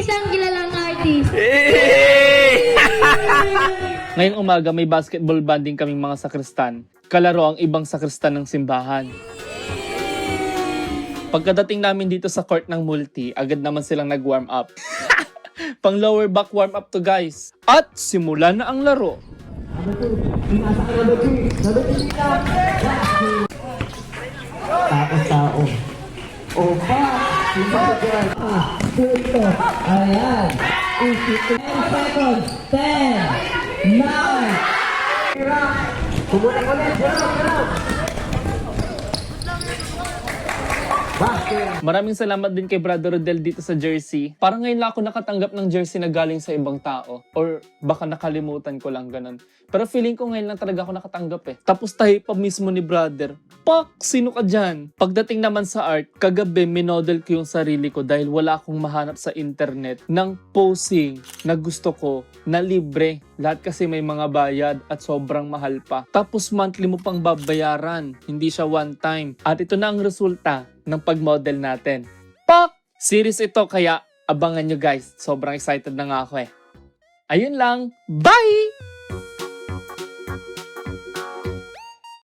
isang kilalang artist. Ngayong umaga may basketball banding kaming mga sakristan. Kalaro ang ibang sakristan ng simbahan. Pagkadating namin dito sa court ng multi, agad naman silang nag-warm up. Pang lower back warm up to guys. At simula na ang laro. Tapos tao. Opa! Ah, punto. Ayan. Isip 10 seconds. 10, 9, Tumunan ulit. Gano'n, gano'n. Maraming salamat din kay Brother Rodel dito sa jersey. Parang ngayon lang ako nakatanggap ng jersey na galing sa ibang tao. Or baka nakalimutan ko lang ganun. Pero feeling ko ngayon lang talaga ako nakatanggap eh. Tapos tayo pa mismo ni Brother. Pak! Sino ka dyan? Pagdating naman sa art, kagabi minodel ko yung sarili ko dahil wala akong mahanap sa internet ng posing na gusto ko na libre. Lahat kasi may mga bayad at sobrang mahal pa. Tapos monthly mo pang babayaran. Hindi siya one time. At ito na ang resulta ng pag-model natin. Pak! Series ito kaya abangan nyo guys. Sobrang excited na nga ako eh. Ayun lang. Bye!